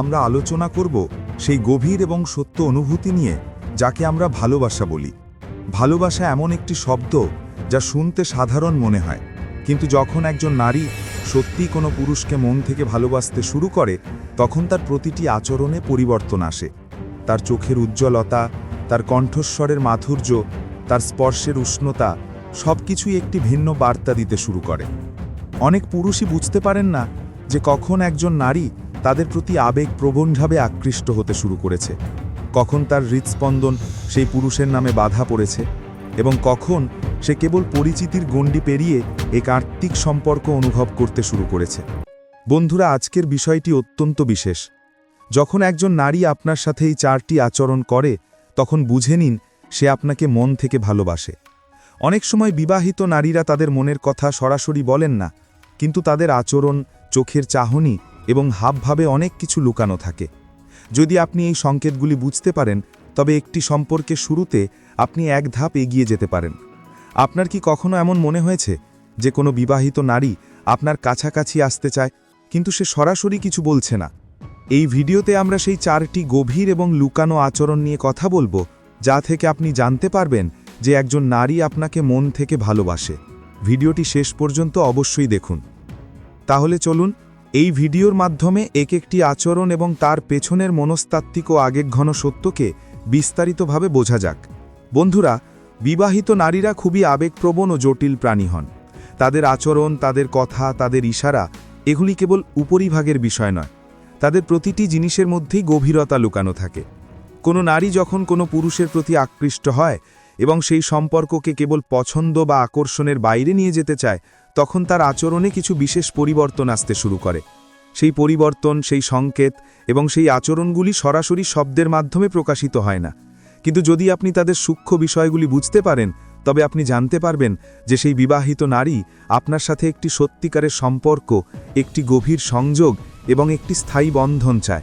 আমরা আলোচনা করব সেই গভীর এবং সত্য অনুভূতি নিয়ে, যাকে আমরা ভালোবাসা বলি। ভালোবাসা এমন একটি শব্দ যা শুনতে সাধারণ মনে হয়, কিন্তু যখন একজন নারী সত্যি কোনো পুরুষকে মন থেকে ভালোবাসতে শুরু করে, তখন তার প্রতিটি আচরণে পরিবর্তন আসে। তার চোখের উজ্জ্বলতা, তার কণ্ঠস্বরের মাধুর্য, তার স্পর্শের উষ্ণতা সব কিছুই একটি ভিন্ন বার্তা দিতে শুরু করে। অনেক পুরুষই বুঝতে পারেন না যে কখন একজন নারী তাদের প্রতি আবেগ প্রবণভাবে আকৃষ্ট হতে শুরু করেছে। কখন তার হৃৎস্পন্দন সেই পুরুষের নামে বাধা পড়েছে এবং কখন সে কেবল পরিচিতির গণ্ডি পেরিয়ে এক আর্থিক সম্পর্ক অনুভব করতে শুরু করেছে। বন্ধুরা, আজকের বিষয়টি অত্যন্ত বিশেষ। যখন একজন নারী আপনার সাথে এই চারটি আচরণ করে, তখন বুঝে নিন সে আপনাকে মন থেকে ভালোবাসে। অনেক সময় বিবাহিত নারীরা তাদের মনের কথা সরাসরি বলেন না, কিন্তু তাদের আচরণ, চোখের চাহনি এবং হাবভাবে অনেক কিছু লুকানো থাকে। যদি আপনি এই সংকেতগুলি বুঝতে পারেন, তবে একটি সম্পর্কে শুরুতে আপনি এক ধাপ এগিয়ে যেতে পারেন। আপনার কি কখনো এমন মনে হয়েছে যে কোনো বিবাহিত নারী আপনার কাছাকাছি আসতে চায়, কিন্তু সে সরাসরি কিছু বলছে না? এই ভিডিওতে আমরা সেই চারটি গভীর এবং লুকানো আচরণ নিয়ে কথা বলব, যা থেকে আপনি জানতে পারবেন যে একজন নারী আপনাকে মন থেকে ভালোবাসে। ভিডিওটি শেষ পর্যন্ত অবশ্যই দেখুন। তাহলে চলুন এই ভিডিওর মাধ্যমে এক একটি আচরণ এবং তার পেছনের মনস্তাত্ত্বিক ও ঘন সত্যকে বিস্তারিতভাবে বোঝা যাক। বন্ধুরা, বিবাহিত নারীরা খুবই আবেগপ্রবণ ও জটিল প্রাণী হন। তাদের আচরণ, তাদের কথা, তাদের ইশারা, এগুলি কেবল উপরিভাগের বিষয় নয়। তাদের প্রতিটি জিনিসের মধ্যেই গভীরতা লুকানো থাকে। কোনো নারী যখন কোনো পুরুষের প্রতি আকৃষ্ট হয় এবং সেই সম্পর্ককে কেবল পছন্দ বা আকর্ষণের বাইরে নিয়ে যেতে চায় তখন তার আচরণে কিছু বিশেষ পরিবর্তন আসতে শুরু করে। সেই পরিবর্তন, সেই সংকেত এবং সেই আচরণগুলি সরাসরি শব্দের মাধ্যমে প্রকাশিত হয় না। কিন্তু যদি আপনি তাদের সূক্ষ্ম বিষয়গুলি বুঝতে পারেন, তবে আপনি জানতে পারবেন যে সেই বিবাহিত নারী আপনার সাথে একটি সত্যিকারের সম্পর্ক, একটি গভীর সংযোগ এবং একটি স্থায়ী বন্ধন চায়।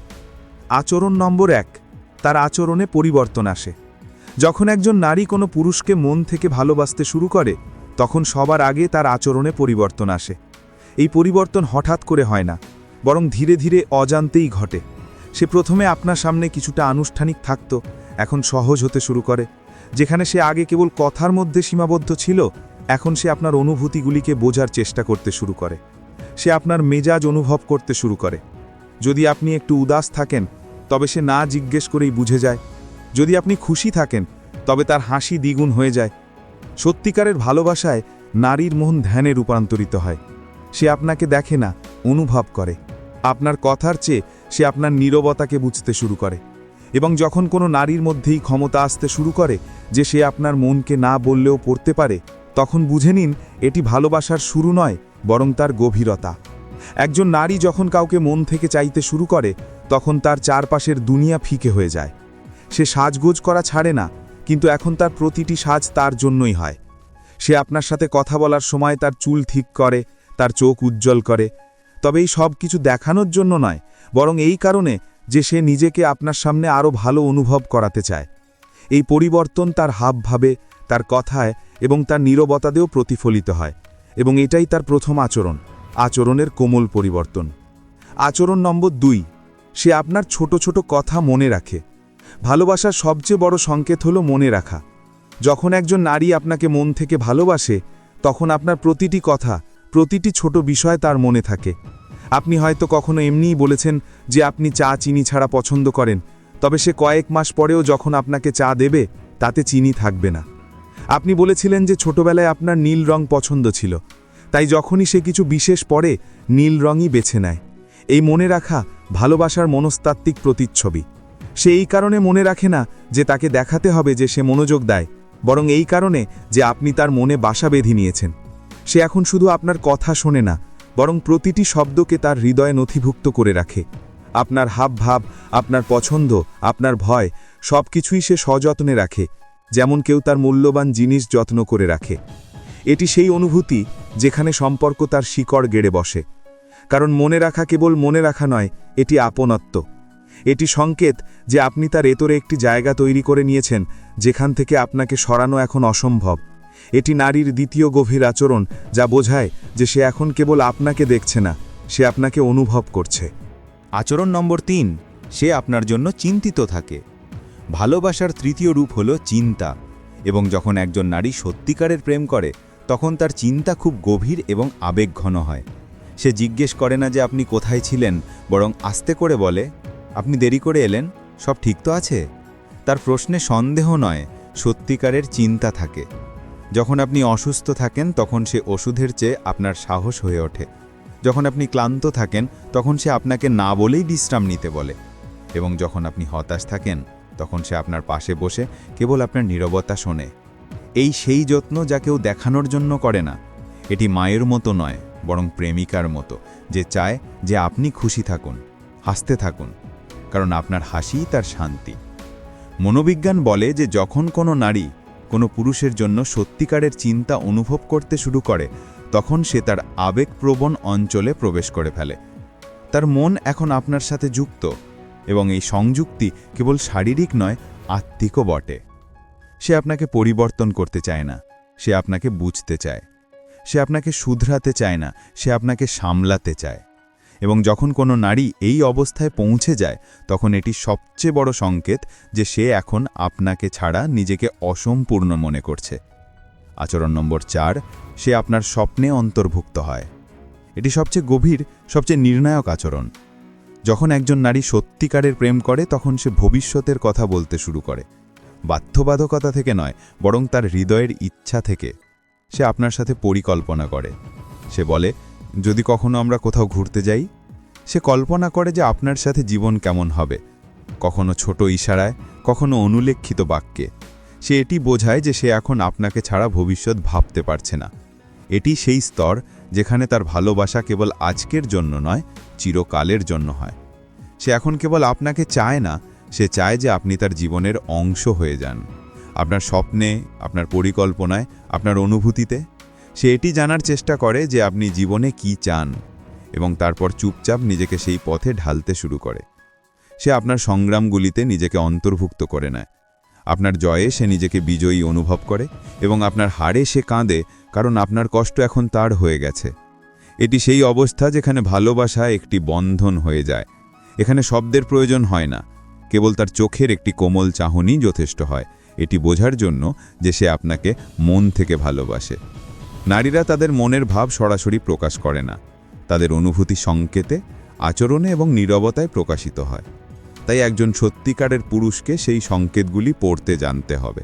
আচরণ নম্বর এক, তার আচরণে পরিবর্তন আসে। যখন একজন নারী কোনো পুরুষকে মন থেকে ভালোবাসতে শুরু করে তখন সবার আগে তার আচরণে পরিবর্তন আসে। এই পরিবর্তন হঠাৎ করে হয় না, বরং ধীরে ধীরে অজান্তেই ঘটে। সে প্রথমে আপনার সামনে কিছুটা আনুষ্ঠানিক থাকত, এখন সহজ হতে শুরু করে। যেখানে সে আগে কেবল কথার মধ্যে সীমাবদ্ধ ছিল, এখন সে আপনার অনুভূতিগুলিকে বোঝার চেষ্টা করতে শুরু করে। সে আপনার মেজাজ অনুভব করতে শুরু করে। যদি আপনি একটু উদাস থাকেন, তবে সে না জিজ্ঞেস করেই বুঝে যায়। যদি আপনি খুশি থাকেন, তবে তার হাসি দ্বিগুণ হয়ে যায়। সত্যিকারের ভালোবাসায় নারীর মন ধ্যানে রূপান্তরিত হয়। সে আপনাকে দেখে না, অনুভব করে। আপনার কথার চেয়ে সে আপনার নীরবতাকে বুঝতে শুরু করে। এবং যখন কোনো নারীর মধ্যেই ক্ষমতা আসতে শুরু করে যে সে আপনার মনকে না বললেও পড়তে পারে, তখন বুঝে নিন, এটি ভালোবাসার শুরু নয়, বরং তার গভীরতা। একজন নারী যখন কাউকে মন থেকে চাইতে শুরু করে, তখন তার চারপাশের দুনিয়া ফিকে হয়ে যায়। সে সাজগোজ করা ছাড়ে না কিন্তু এখন তার প্রতিটি সাজ তার জন্যই হয়। সে আপনার সাথে কথা বলার সময় তার চুল ঠিক করে, তার চোখ উজ্জ্বল করে। তবে এই সব কিছু দেখানোর জন্য নয়, বরং এই কারণে যে সে নিজেকে আপনার সামনে আরও ভালো অনুভব করাতে চায়। এই পরিবর্তন তার হাবভাবে, তার কথায় এবং তার নীরবতাতেও প্রতিফলিত হয়, এবং এটাই তার প্রথম আচরণ, আচরণের কোমল পরিবর্তন। আচরণ নম্বর দুই, সে আপনার ছোট ছোট কথা মনে রাখে। ভালোবাসার সবচেয়ে বড় সংকেত হলো মনে রাখা। যখন একজন নারী আপনাকে মন থেকে ভালোবাসে, তখন আপনার প্রতিটি কথা, প্রতিটি ছোট বিষয় তার মনে থাকে। আপনি হয়তো কখনো এমনিই বলেছেন যে আপনি চা চিনি ছাড়া পছন্দ করেন, তবে সে কয়েক মাস পরেও যখন আপনাকে চা দেবে, তাতে চিনি থাকবে না। আপনি বলেছিলেন যে ছোটবেলায় আপনার নীল রং পছন্দ ছিল, তাই যখনই সে কিছু বিশেষ পড়ে নীল রঙই বেছে নেয়। এই মনে রাখা ভালোবাসার মনস্তাত্ত্বিক প্রতিচ্ছবি। সে এই কারণে মনে রাখে না যে তাকে দেখাতে হবে যে সে মনোযোগ দেয়, বরং এই কারণে যে আপনি তার মনে বাসা বেঁধে নিয়েছেন। সে এখন শুধু আপনার কথা শোনে না, বরং প্রতিটি শব্দকে তার হৃদয়ে নথিভুক্ত করে রাখে। আপনার হাবভাব, আপনার পছন্দ, আপনার ভয় সব কিছুই সে সযত্নে রাখে, যেমন কেউ তার মূল্যবান জিনিস যত্ন করে রাখে। এটি সেই অনুভূতি যেখানে সম্পর্ক তার শিকড় গেড়ে বসে। কারণ মনে রাখা কেবল মনে রাখা নয়, এটি আপনত্ব। এটি সংকেত যে আপনি তার এতরে একটি জায়গা তৈরি করে নিয়েছেন, যেখান থেকে আপনাকে সরানো এখন অসম্ভব। এটি নারীর দ্বিতীয় গভীর আচরণ, যা বোঝায় যে সে এখন কেবল আপনাকে দেখছে না, সে আপনাকে অনুভব করছে। আচরণ নম্বর তিন, সে আপনার জন্য চিন্তিত থাকে। ভালোবাসার তৃতীয় রূপ হল চিন্তা, এবং যখন একজন নারী সত্যিকারের প্রেম করে, তখন তার চিন্তা খুব গভীর এবং আবেগঘন হয়। সে জিজ্ঞেস করে না যে আপনি কোথায় ছিলেন, বরং আস্তে করে বলে আপনি দেরি করে এলেন, সব ঠিক তো আছে? তার প্রশ্নে সন্দেহ নয়, সত্যিকারের চিন্তা থাকে। যখন আপনি অসুস্থ থাকেন, তখন সে ওষুধের চেয়ে আপনার সাহস হয়ে ওঠে। যখন আপনি ক্লান্ত থাকেন, তখন সে আপনাকে না বলেই বিশ্রাম নিতে বলে। এবং যখন আপনি হতাশ থাকেন, তখন সে আপনার পাশে বসে কেবল আপনার নীরবতা শোনে। এই সেই যত্ন যা কেউ দেখানোর জন্য করে না। এটি মায়ের মতো নয়, বরং প্রেমিকার মতো, যে চায় যে আপনি খুশি থাকুন, হাসতে থাকুন। কারণ আপনার হাসিই তার শান্তি। মনোবিজ্ঞান বলে যে যখন কোনো নারী কোনো পুরুষের জন্য সত্যিকারের চিন্তা অনুভব করতে শুরু করে, তখন সে তার আবেগপ্রবণ অঞ্চলে প্রবেশ করে ফেলে। তার মন এখন আপনার সাথে যুক্ত এবং এই সংযুক্তি কেবল শারীরিক নয়, আত্মিকও বটে। সে আপনাকে পরিবর্তন করতে চায় না, সে আপনাকে বুঝতে চায়। সে আপনাকে শুধরাতে চায় না, সে আপনাকে সামলাতে চায়। এবং যখন কোনো নারী এই অবস্থায় পৌঁছে যায়, তখন এটি সবচেয়ে বড় সংকেত যে সে এখন আপনাকে ছাড়া নিজেকে অসম্পূর্ণ মনে করছে। আচরণ নম্বর চার, সে আপনার স্বপ্নে অন্তর্ভুক্ত হয়। এটি সবচেয়ে গভীর, সবচেয়ে নির্ণায়ক আচরণ। যখন একজন নারী সত্যিকারের প্রেম করে, তখন সে ভবিষ্যতের কথা বলতে শুরু করে। বাধ্যবাধকতা থেকে নয়, বরং তার হৃদয়ের ইচ্ছা থেকে। সে আপনার সাথে পরিকল্পনা করে। সে বলে যদি কখনো আমরা কোথাও ঘুরতে যাই, সে কল্পনা করে যে আপনার সাথে জীবন কেমন হবে। কখনো ছোট ইশারায়, কখনো অনুলেখিত বাক্যে। সে এটি বোঝায় যে সে এখন আপনাকে ছাড়া ভবিষ্যৎ ভাবতে পারছে না। এটি সেই স্তর যেখানে তার ভালোবাসা কেবল আজকের জন্য নয়, চিরকালের জন্য হয়। সে এখন কেবল আপনাকে চায় না, সে চায় যে আপনি তার জীবনের অংশ হয়ে যান। আপনার স্বপ্নে, আপনার পরিকল্পনায়, আপনার অনুভূতিতে সে এটি জানার চেষ্টা করে যে আপনি জীবনে কি চান এবং তারপর চুপচাপ নিজেকে সেই পথে ঢালতে শুরু করে। সে আপনার সংগ্রামগুলিতে নিজেকে অন্তর্ভুক্ত করে নেয়। আপনার জয়ে সে নিজেকে বিজয়ী অনুভব করে এবং আপনার হারে সে কাঁদে কারণ আপনার কষ্ট এখন তার হয়ে গেছে। এটি সেই অবস্থা যেখানে ভালোবাসা একটি বন্ধন হয়ে যায়। এখানে শব্দের প্রয়োজন হয় না। কেবল তার চোখের একটি কোমল চাহনি যথেষ্ট হয়। এটি বোঝার জন্য যে সে আপনাকে মন থেকে ভালোবাসে। নারীরা তাদের মনের ভাব সরাসরি প্রকাশ করে না। তাদের অনুভূতি সংকেতে, আচরণে এবং নীরবতায় প্রকাশিত হয়। তাই একজন সত্যিকারের পুরুষকে সেই সংকেতগুলি পড়তে জানতে হবে।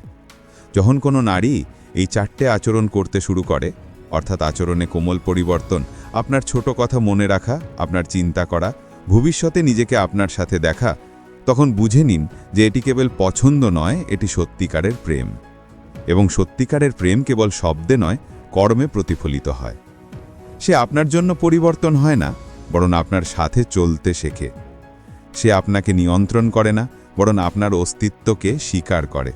যখন কোনো নারী এই চারটে আচরণ করতে শুরু করে, অর্থাৎ আচরণে কোমল পরিবর্তন, আপনার ছোট কথা মনে রাখা, আপনার চিন্তা করা, ভবিষ্যতে নিজেকে আপনার সাথে দেখা, তখন বুঝে নিন যে এটি কেবল পছন্দ নয়, এটি সত্যিকারের প্রেম। এবং সত্যিকারের প্রেম কেবল শব্দে নয় কর্মে প্রতিফলিত হয়। সে আপনার জন্য পরিবর্তন হয় না, বরং আপনার সাথে চলতে শেখে। সে আপনাকে নিয়ন্ত্রণ করে না, বরং আপনার অস্তিত্বকে স্বীকার করে।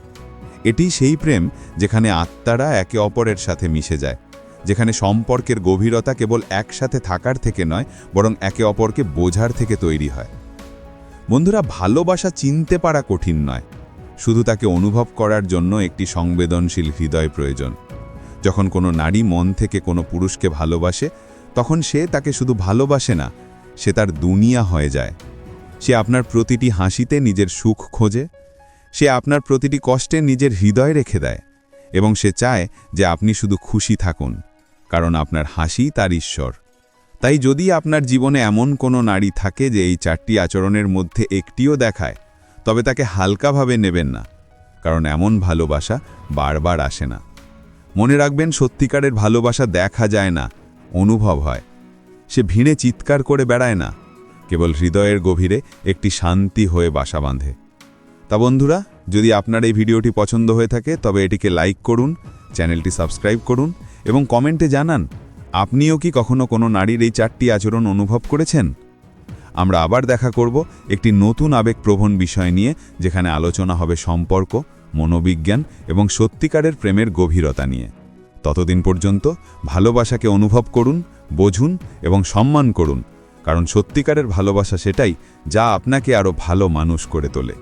এটি সেই প্রেম যেখানে আত্মারা একে অপরের সাথে মিশে যায়, যেখানে সম্পর্কের গভীরতা কেবল একসাথে থাকার থেকে নয়, বরং একে অপরকে বোঝার থেকে তৈরি হয়। বন্ধুরা, ভালোবাসা চিনতে পারা কঠিন নয়, শুধু তাকে অনুভব করার জন্য একটি সংবেদনশীল হৃদয় প্রয়োজন। যখন কোনো নারী মন থেকে কোনো পুরুষকে ভালোবাসে, তখন সে তাকে শুধু ভালোবাসে না, সে তার দুনিয়া হয়ে যায়। সে আপনার প্রতিটি হাসিতে নিজের সুখ খোঁজে, সে আপনার প্রতিটি কষ্টে নিজের হৃদয় রেখে দেয় এবং সে চায় যে আপনি শুধু খুশি থাকুন, কারণ আপনার হাসি তার ঈশ্বর। তাই যদি আপনার জীবনে এমন কোনো নারী থাকে যে এই চারটি আচরণের মধ্যে একটিও দেখায়, তবে তাকে হালকাভাবে নেবেন না, কারণ এমন ভালোবাসা বারবার আসে না। মনে রাখবেন, সত্যিকারের ভালোবাসা দেখা যায় না, অনুভব হয়। সে ভিড়ে চিৎকার করে বেড়ায় না, কেবল হৃদয়ের গভীরে একটি শান্তি হয়ে বাসা বাঁধে। তা বন্ধুরা, যদি আপনার এই ভিডিওটি পছন্দ হয়ে থাকে, তবে এটিকে লাইক করুন, চ্যানেলটি সাবস্ক্রাইব করুন এবং কমেন্টে জানান, আপনিও কি কখনো কোনো নারীর এই চারটি আচরণ অনুভব করেছেন? আমরা আবার দেখা করব একটি নতুন আবেগপ্রবণ বিষয় নিয়ে, যেখানে আলোচনা হবে সম্পর্ক মনোবিজ্ঞান এবং সত্যিকারের প্রেমের গভীরতা নিয়ে। ততদিন পর্যন্ত ভালোবাসাকে অনুভব করুন, বোঝুন এবং সম্মান করুন, কারণ সত্যিকারের ভালোবাসা সেটাই যা আপনাকে আরও ভালো মানুষ করে তোলে।